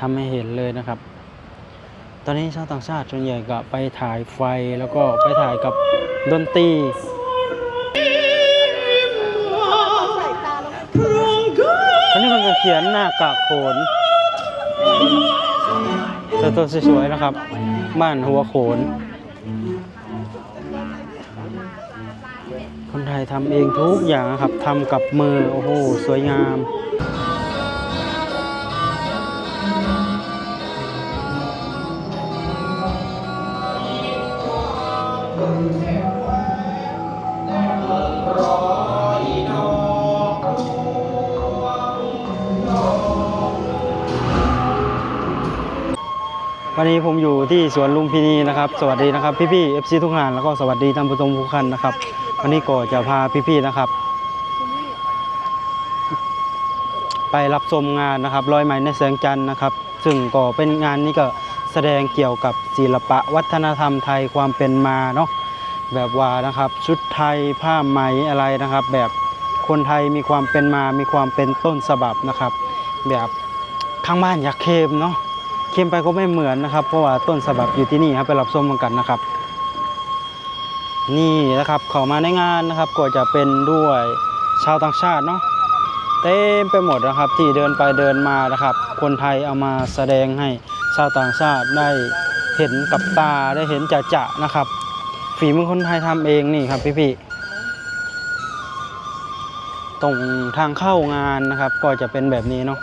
ทำให้เห็นเลยนะครับ ตอนนี้ชาวต่างชาติส่วนใหญ่ก็ไปถ่ายไฟแล้วก็ไปถ่ายกับดนตรีอันนี้มันก็เขียนหน้ากากโขนตัวตัวสวยๆนะครับ บ้านหัวโขน คนไทยทำเองทุกอย่างครับทำกับมือ โอ้โห สวยงาม วันนี้ผมอยู่ที่สวนลุมพินีนะครับ สวัสดีนะครับพี่ๆ FC ทุกงานแล้วก็สวัสดีท่านผู้ชมทุกท่านนะครับ วันนี้ก็จะพาพี่ๆนะครับ ไปรับชมงานนะครับร้อยไหมในแสงจันทร์นะครับ ซึ่งก็เป็นงานนี้ก็แสดงเกี่ยวกับศิลปะวัฒนธรรมไทยความเป็นมาเนาะแบบว่านะครับชุดไทยผ้าไหมอะไรนะครับ แบบคนไทยมีความเป็นมามีความเป็นต้นฉบับนะครับ แบบข้างบ้านอยากเคมเนาะ เค็มไปก็ไม่เหมือนนะครับ เพราะว่าต้นฉบับอยู่ที่นี่ครับไปรับชมกันนะครับ นี่นะครับเข้ามาในงานนะครับ ก็จะเป็นด้วยชาวต่างชาติเนาะเต็มไปหมดนะครับที่เดินไปเดินมานะครับ คนไทยเอามาแสดงให้ชาวต่างชาติได้เห็นกับตาได้เห็นจะจะนะครับ ฝีมือคนไทยทำเองนี่ครับพี่ๆตรงทางเข้างานนะครับ ก็จะเป็นแบบนี้เนาะ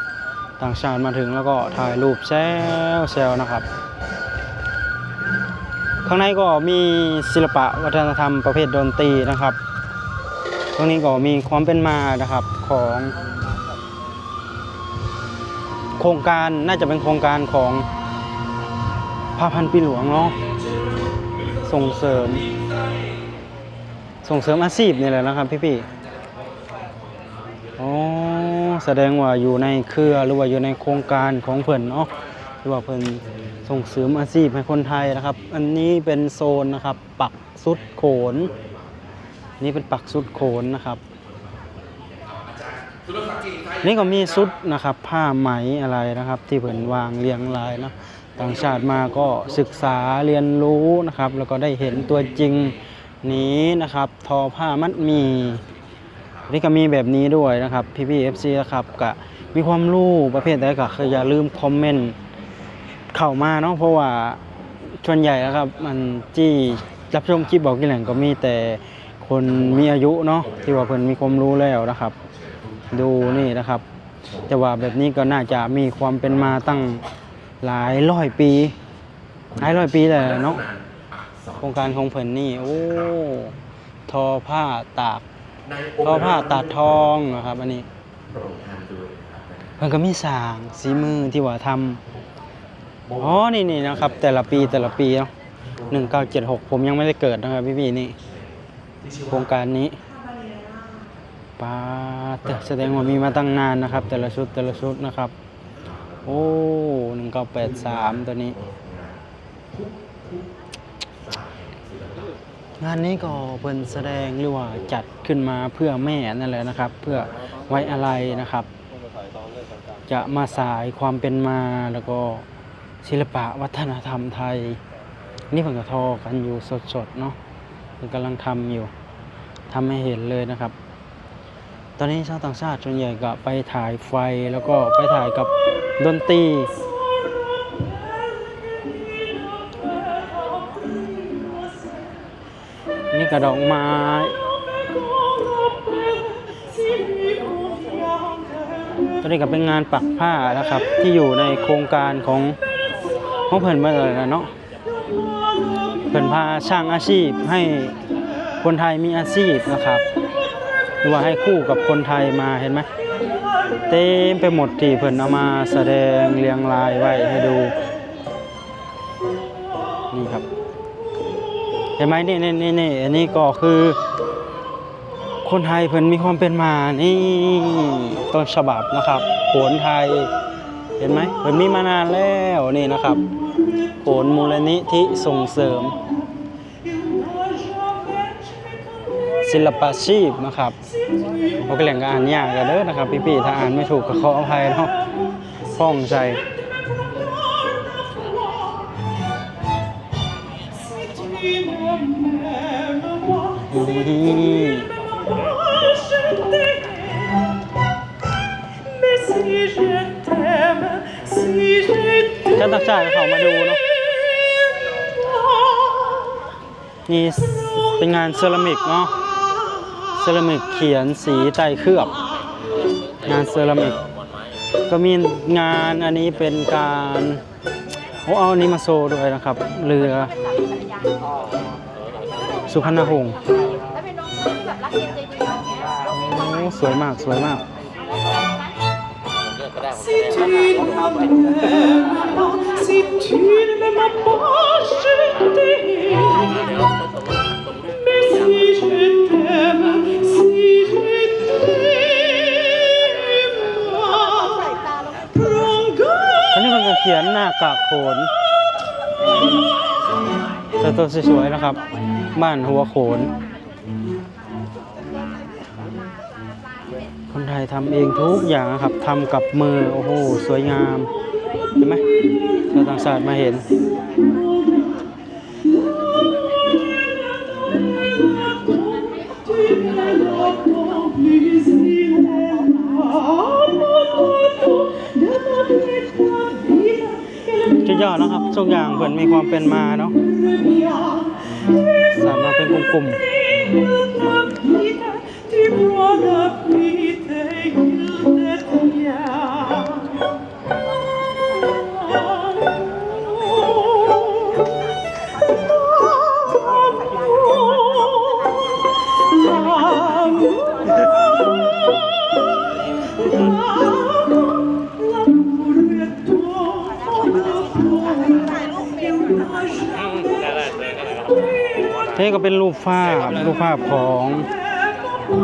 ต่างชาติมาถึงแล้วก็ถ่ายรูปแซวแซวนะครับ ข้างในก็มีศิลปะวัฒนธรรมประเภทดนตรีนะครับ ตรงนี้ก็มีความเป็นมานะครับของโครงการน่าจะเป็นโครงการของพระพันปีหลวงเนาะส่งเสริม ส่งเสริมอาชีพนี่แหละนะครับพี่ๆ แสดงว่าอยู่ในเครือหรือว่าอยู่ในโครงการของเพิ่นเนาะหรือว่าเพิ่นส่งเสริมอาชีพให้คนไทยนะครับ อันนี้เป็นโซนนะครับ ปักสุดโขน นี่เป็นปักสุดโขนนะครับนี่ก็มีสุดนะครับ ผ้าไหมอะไรนะครับ ที่เพิ่นวางเรียงรายนะต่างชาติมาก็ศึกษาเรียนรู้นะครับ แล้วก็ได้เห็นตัวจริงนี้นะครับ ทอผ้ามัดห นี่ก็มีแบบนี้ด้วยนะครับพี่พี่เอฟซีนะครับก็มีความรู้ประเภทใดก็คืออย่าลืมคอมเมนต์เข้ามาเนาะเพราะว่าส่วนใหญ่นะครับมันที่รับชมคลิปบอกกี่แหล่งก็มีแต่คนมีอายุเนาะที่ว่าเพิ่นมีความรู้แล้วนะครับ ดูนี่นะครับ แต่ว่าแบบนี้ก็น่าจะมีความเป็นมาตั้งหลายร้อยปีหลายร้อยปีเลยเนาะโครงการของเพิ่นนี่โอ้ทอผ้าตาก ทอผ้าตัดทองนะครับ อันนี้เพิ่นก็มีสางสีมือที่ว่าทำอ๋อนี่นี่นะครับ แต่ละปีแต่ละปีเนาะหนึ่งเก้าเจ็ดหกผมยังไม่ได้เกิดนะครับ พี่พี่นี่โครงการนี้ปาแต่แสดงว่ามีมาตั้งนานนะครับ แต่ละชุดแต่ละชุดนะครับ โอ้หนึ่งเก้าแปดสามตัวนี้ งานนี้ก็เพิ่นแสดงหรือว่าจัดขึ้นมาเพื่อแม่นั่นแหละนะครับ เพื่อไว้อะไรนะครับ จะมาสายความเป็นมาแล้วก็ศิลปะวัฒนธรรมไทย นี่เพิ่นก็ทอกันอยู่สดๆเนาะกำลังทำอยู่ทำให้เห็นเลยนะครับ ตอนนี้ชาวต่างชาติส่วนใหญ่ก็ไปถ่ายไฟแล้วก็ไปถ่ายกับดนตรี กระดอกไม้ตอนนี้ก็เป็นงานปักผ้านะครับ ที่อยู่ในโครงการของของเพิ่นมาเลยนะเนาะเพิ่นพาช่างอาชีพให้คนไทยมีอาชีพนะครับหรือว่าให้คู่กับคนไทยมาเห็นไหมเต็มไปหมดที่เพิ่นเอามาแสดงเรียงรายไว้ให้ดู เห็นไหมนี่นี่นี่นี่อันนี้ก็คือ คนไทยเพิ่นมีความเป็นมานี่ต้นฉบับนะครับโขนไทยเห็นไหมเพิ่นมีมานานแล้วนี่นะครับโขนมูลนิธิส่งเสริม ศิลปาชีพนะครับผมก็เรียนก็อ่านยากกันเด้อนะครับ พี่ๆถ้าอ่านไม่ถูกก็ขออภัยเนาะพ้องใจ นี่ชาวต่างชาติเขามาดูเนาะ นี่เป็นงานเซรามิกเนาะ เซรามิกเขียนสีใต้เคลือบ งานเซรามิก ก็มีงานอันนี้เป็นการโอ้เอาอันนี้มาโซด้วยนะครับ เรือ สุพรรณหงษ์ โอ้สวยมาก สวยมาก อันนี้มันจะเขียนหน้ากากโขนแต่ตัวสวยๆนะครับ บ้านหัวโขน ไทยทำเองทุกอย่างครับทำกับมือ โอ้โห สวยงามเห็นไหมชาวต่างชาติมาเห็น จะยอดนะครับทุกอย่างเพิ่นมีความเป็นมาเนาะสามารถเป็นกลุ่ม Tu ก็เป็นรูปภาพรูปภาพของ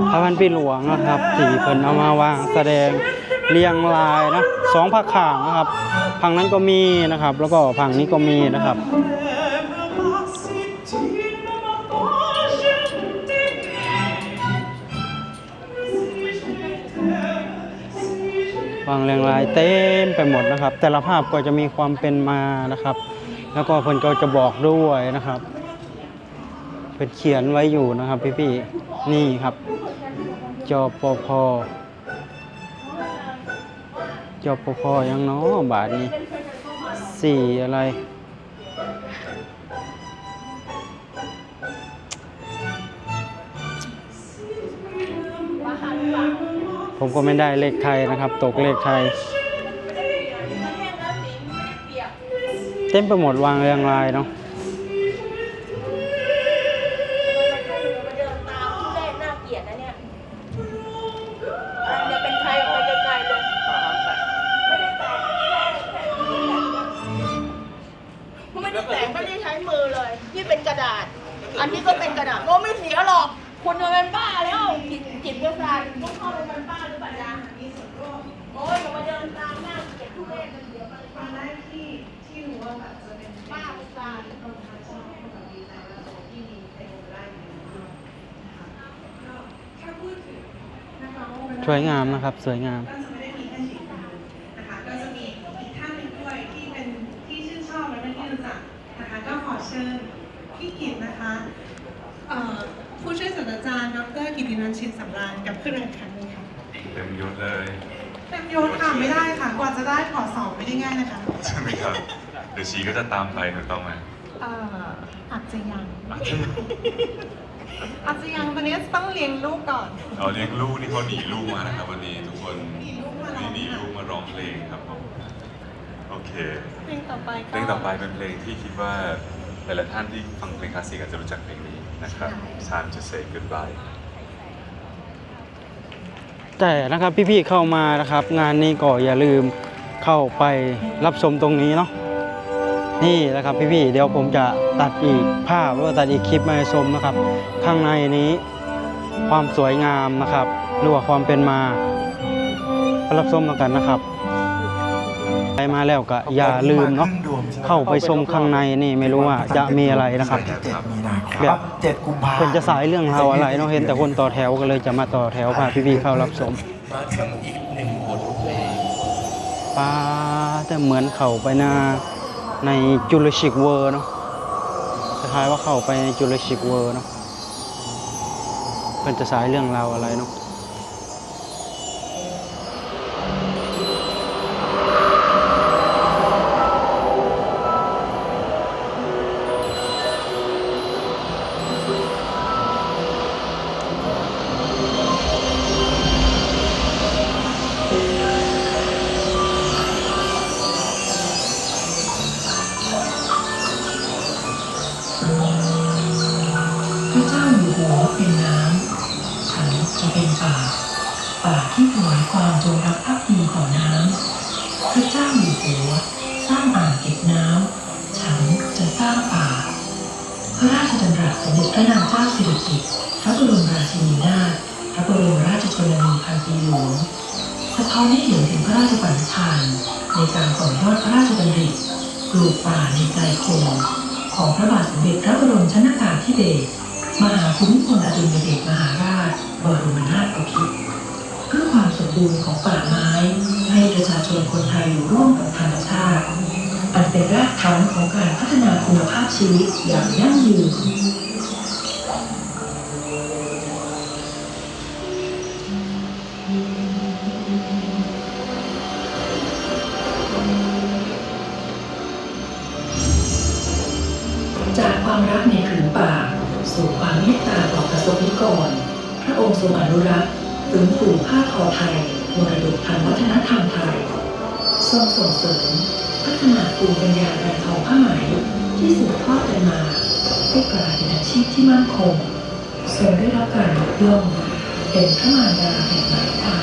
พระพันปีหลวงนะครับที่เพิ่นเอามาวางแสดงเรียงรายนะสองภาคข่างนะครับพังนั้นก็มีนะครับ แล้วก็พังนี้ก็มีนะครับ Si tu ne m'aimes pas, je t'aime. วางเรียงรายเต็มไปหมดนะครับ แต่ละภาพก็จะมีความเป็นมานะครับ แล้วก็เพิ่นก็จะบอกด้วยนะครับ เพิ่นเขียนไว้อยู่นะครับ พี่ๆนี่ครับจปพจปพยังเนาะบาทนี้สี่อะไรผมก็ไม่ได้เลขไทยนะครับ ตกเลขไทย เต็มไปหมดวางเรียงรายเนาะ ไม่ได้แต่งไม่ได้ใช้มือเลยนี่เป็นกระดาษ อันนี้ก็เป็นกระดาษโอ้ไม่เสียหรอกคุณมันเป็นบ้าแล้วจิตจิตประสาทต้องเข้าไปเป็นบ้าหรือเปล่าจ๊ะโอ้ยอย่ามาเดินตามหน้าเกลียดทุเรศมันเดี๋ยวมันเป็นบ้าที่ที่รู้ว่าแบบจะเป็นบ้าประสาทสวยงามนะครับ สวยงามก็จะไม่ได้มีแค่ฉีดน้ำนะคะ ก็จะมีอีกท่านหนึ่งด้วยที่เป็นที่ชื่นชอบและเป็นที่รู้จักนะคะ ก็ขอเชิญพี่กิตนะคะเอ่อผู้ช่วยศาสตราจารย์ดรกิตินันท์ชินสำราญกับขึ้นแรงครั้งหนึงค่ะเต็มยศเลยเต็มยศค่ะไม่ได้ค่ะกว่าจะได้ขอสอบไม่ได้ง่ายนะคะใช่ไหมครับเดี๋ยวชีก็จะตามไปถูกต้องไหมเอ่ออาจจะยังอาจจะอาจจะยังตอนนี้ต้องเลี้ยงลูกก่อนเอาเลี้ยงลูกนี่เขาหนีลูกมานะครับวันนี้ทุกคนหนีลูกมาร้องนี่หนีลูกมาร้องเพลงครับผมโอเคเพลงต่อไปก็เพลงต่อไปเป็นเพลงที่คิดว่า หลายๆท่านที่ฟังเพลงคลาสสิกอาจจะรู้จักเพลงนี้นะครับ Time to say goodbye แต่นะครับพี่ๆเข้ามานะครับ งานนี้ก็อย่าลืมเข้าไปรับชมตรงนี้เนาะนี่แหละครับพี่ๆเดี๋ยวผมจะตัดอีกภาพหรือว่าตัดอีกคลิปมาให้ชมนะครับ ข้างในนี้ความสวยงามนะครับหรือว่าความเป็นมาไปรับชมกันนะครับ ไปมาแล้วก็อย่าลืมเนาะเข้าไปชมข้างในนี่ไม่รู้ว่าจะมีอะไรนะครับเจ็ดมีนาคแบรับบเจ็ดกุมภาเพิ่นจะสายเรื่องราวอะไรเนาะเห็นแต่คนต่อแถวก็เลยจะมาต่อแถวพาพี่ๆเข้ารับชมมาถึงอีกหนึ่งบทเพลงปาดแต่เหมือนเข้าไปนาในจูเลชิกเวอร์เนาะคล้ายๆว่าเข้าไปในจูเลชิกเวอร์เนาะเป็นจะสายเรื่องราวอะไรเนาะ พระนางเจ้าสิริกิติ์พระบรมราชินีนาถพระบรมราชชนนีพันปีหลวงสะท้อนให้เห็นถึงพระราชปณิธาน ในการต่อยอดพระราชดำริปลูกป่าในใจคนของพระบาทสมเด็จพระบรมชนากาธิเบศรมหาภูมิพลอดุลยเดชมหาราชบรมนาถบพิตรเพื่อความสมบูรณ์ของป่าไม้ ให้ประชาชนคนไทยอยู่ร่วมกับธรรมชาติ อันเป็นรากฐานของการพัฒนาคุณภาพชีวิตอย่างยั่งยืน สมนิกร พระองค์ทรงอนุรักษ์ฟื้นฟูผ้าทอไทยมรดกทางวัฒนธรรมไทย ทรงส่งเสริม พัฒนาภูมิปัญญาการทอผ้าไหมที่สืบทอดกันมาให้กลายเป็นอาชีพที่มั่นคงทรงได้รับการยกย่องเป็นพระมารดาแห่งไหมไทย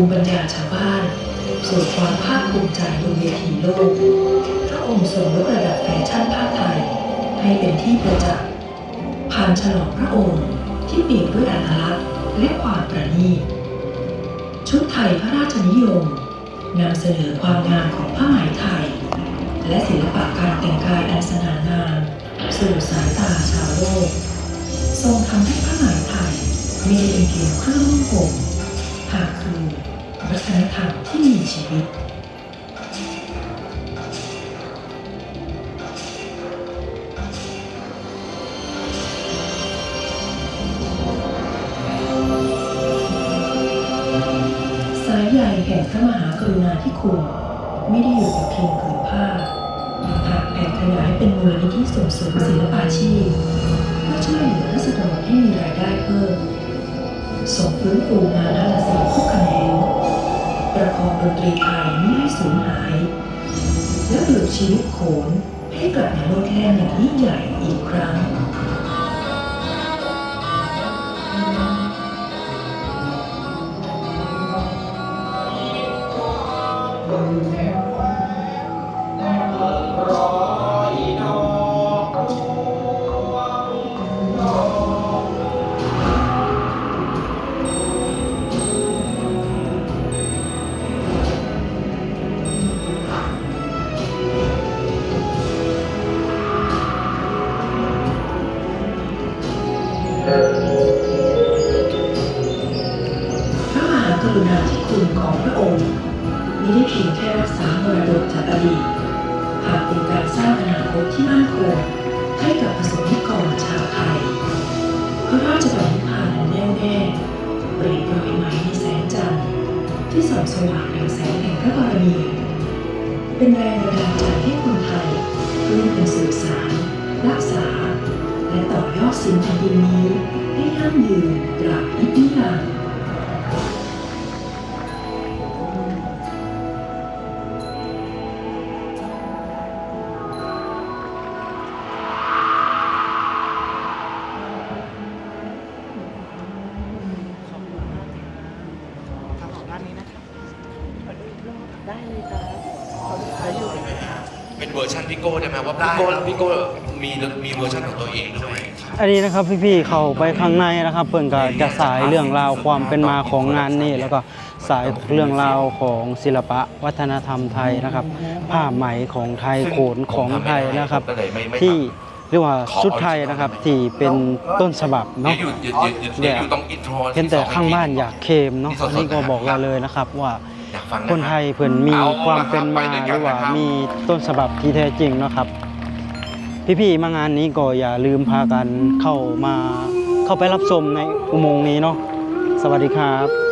มิปัญญาชาวบ้านสู่ความภาคภูมิใจบนเวทีโลก พระองค์ทรงยกระดับแฟชั่นผ้าไทย ให้เป็นที่ประจักษ์ผ่านฉลองพระองค์ที่เปี่ยมด้วยอัตลักษณ์และความประณีต ชุดไทยพระราชนิยมนำเสนอความงามของผ้าไหมไทย และศิลปะการแต่งกายอันสง่างามสู่สายตาชาวโลก ทรงทำให้ผ้าไหมไทยม่ได้เป็นเพียงเครื่องนุ่งห่มหากคือ วัฒนธรรมที่มีชีวิต สายใยแห่งพระมหากรุณาธิคุณไม่ได้อยู่แต่เพียงผืนผ้าหากแผ่ขยายเป็นมูลนิธิส่งเสริมศิลปาชีพเพื่อช่วยเหลือรัษฎรให้มีรายได้เพิ่มส่งฟื้นฟูงานนาฏศิลป์ทุกแขนง ประคองดนตรีไทยไม่ให้สูญหาย และปลุกชีวิตโขนให้กลับมาโลดแล่นอย่างยิ่งใหญ่อีกครั้ง ษามรดกจากอดีตหากเป็นการสร้างอนาคตที่มั่นคงให้กับประสบนิกรชาวไทย พระราชปณิธานอันแน่วแน่เปรียบรอยไหมในแสงจันทร์ที่ส่องสว่างดังแสงแห่งพระบารมี เป็นแรงบันดาลใจให้คนไทยร่วมกันสืบสานรักษา และต่อยอดสิ่งแผ่นดินนี้ให้ยั่งยืนตราบนิรันดร์ โก้ได้ไหมว่าพี่โก้พี่โก้มีมีเวอร์ชันของตัวเองด้วยอันนี้นะครับพี่ๆเข้าไปข้างในนะครับ เพื่อนก็จะสายเรื่องราวความเป็นมาของงานนี่แล้วก็สายเรื่องราวของศิลปะวัฒนธรรมไทยนะครับ ผ้าไหมของไทยโขนของไทยนะครับก็เลยไม่ไม่ที่เรียกว่าชุดไทยนะครับที่เป็นต้นฉบับเดี๋ยวเนาะอยู่เดี๋ยวเดี๋ยวเดี๋ยวอยู่ตรงอินโทรเห็นแต่ข้างบ้านอยากเคมเนาะอันนี้ก็บอกเราเลยนะครับว่าอยาก ฟังะคนไทยเพิ่นมีความเป็นมาหรือว่ามีต้นฉบับที่แท้จริงเนาะครับ พี่ๆมางานนี้ก็อย่าลืมพากันเข้ามาเข้าไปรับชมในอุโมงค์นี้เนาะสวัสดีครับ